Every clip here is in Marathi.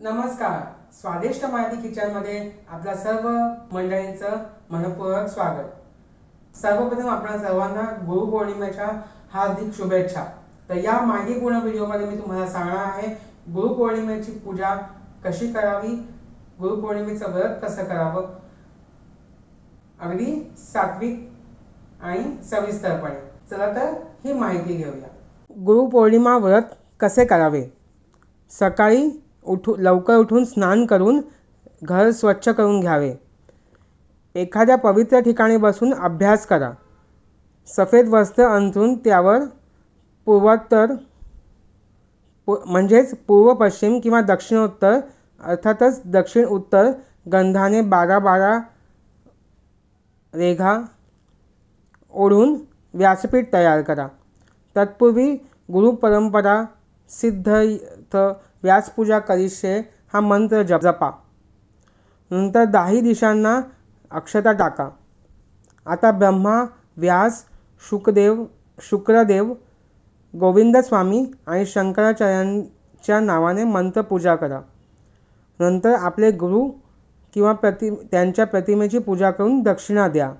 नमस्कार. स्वादिष्ट माहिती किचनमध्ये आपल्या सर्व मंडळींचं मनपूर्वक स्वागत. सर्वप्रथम आपल्या सर्वांना गुरुपौर्णिमेच्या हार्दिक शुभेच्छा. तर या माहितीपूर्ण व्हिडिओमध्ये मी तुम्हाला सांगणार आहे गुरुपौर्णिमेची पूजा कशी करावी गुरुपौर्णिमेचं व्रत कसं करावं अगदी सात्विक आणि सविस्तरपणे. चला तर ही माहिती घेऊया. गुरुपौर्णिमा व्रत कसे करावे? सकाळी उठू लवकर उठून स्नान करून घर स्वच्छ करून घ्यावे. एखाद्या पवित्र ठिकाणी बसून अभ्यास करा. सफेद वस्त्र अंथरून त्यावर पूर्वोत्तर पु म्हणजेच पूर्व पश्चिम किंवा दक्षिणोत्तर अर्थातच दक्षिण उत्तर गंधाने बारा बारा रेघा ओढून व्यासपीठ तयार करा. तत्पूर्वी गुरुपरंपरा सिद्ध व्यासपूजा करिष्ये हा मंत्र जप जपा. नंतर दाही दिशांना अक्षता टाका. आता ब्रह्मा व्यास शुकदेव शुक्रदेव गोविंदस्वामी आणि शंकराचार्यांच्या नावाने मंत्रपूजा करा. नंतर आपले गुरु किंवा प्रति त्यांच्या प्रतिमेची पूजा करून दक्षिणा द्या.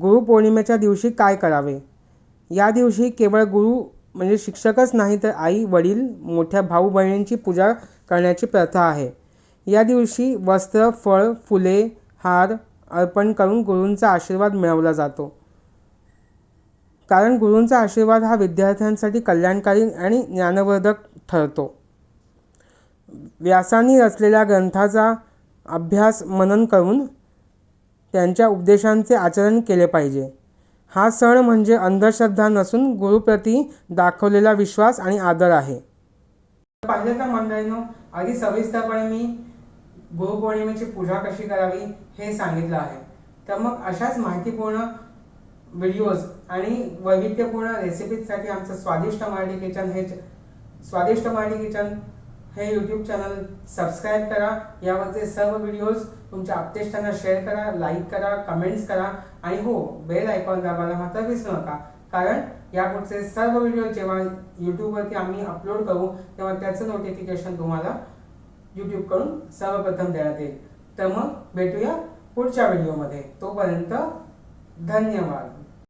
गुरुपौर्णिमेच्या दिवशी काय करावे? या दिवशी केवळ गुरु म्हणजे शिक्षकच नाही तर आई वडील मोठ्या भाऊ बहिणींची पूजा करण्याची प्रथा आहे. या दिवशी वस्त्र फळ फुले हार अर्पण करून गुरूंचा आशीर्वाद मिळवला जातो. कारण गुरूंचा आशीर्वाद हा विद्यार्थ्यांसाठी कल्याणकारी आणि ज्ञानवर्धक ठरतो. व्यासांनी रचलेल्या ग्रंथाचा अभ्यास मनन करून त्यांच्या उपदेशांचे आचरण केले पाहिजे. हा सण म्हणजे अंधश्रद्धा नसून गुरुप्रती दाखवलेला विश्वास आणि आदर आहे. पाहिलं तर मंडळीनं आधी सविस्तरपणे मी गुरुपौर्णिमेची पूजा कशी करावी हे सांगितलं आहे. तर मग अशाच माहितीपूर्ण व्हिडिओज आणि वैविध्यपूर्ण रेसिपीजसाठी आमचं स्वादिष्ट मराठी किचन हे स्वादिष्ट मराठी किचन हे यूट्यूब चॅनल सबस्क्राईब करा. यावरचे सर्व व्हिडिओज तुमच्या आपतेष्टांना शेअर करा लाईक करा कमेंट्स करा. आणि हो बेल आयकॉन दाबायला मात्र विसरू नका. कारण यापुढचे सर्व व्हिडिओ जेव्हा यूट्यूबवरती आम्ही अपलोड करू तेव्हा त्याचं नोटिफिकेशन तुम्हाला यूट्यूबकडून सर्वप्रथम देण्यात येईल. तर मग भेटूया पुढच्या व्हिडिओमध्ये तोपर्यंत धन्यवाद.